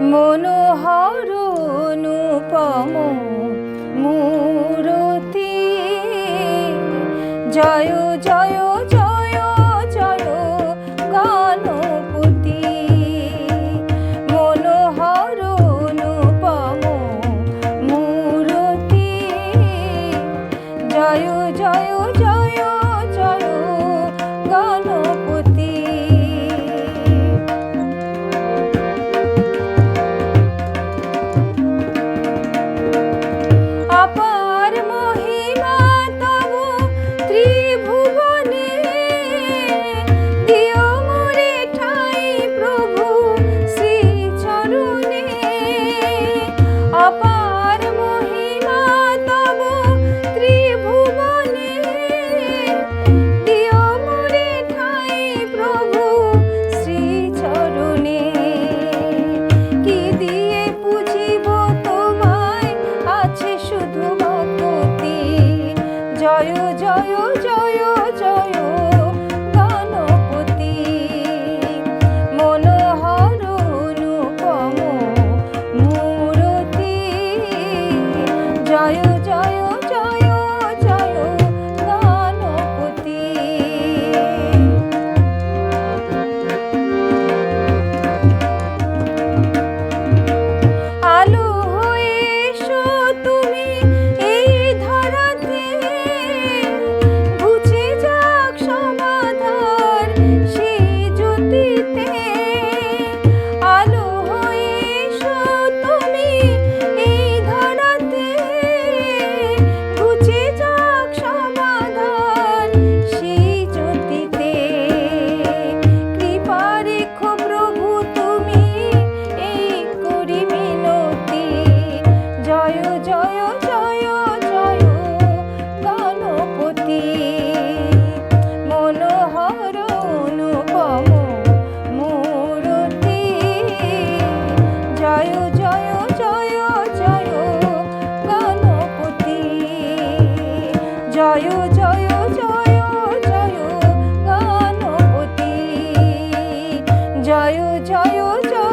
মনোহর অনুপম মূরতি। জয় জয়। জয় জয় জয় জয়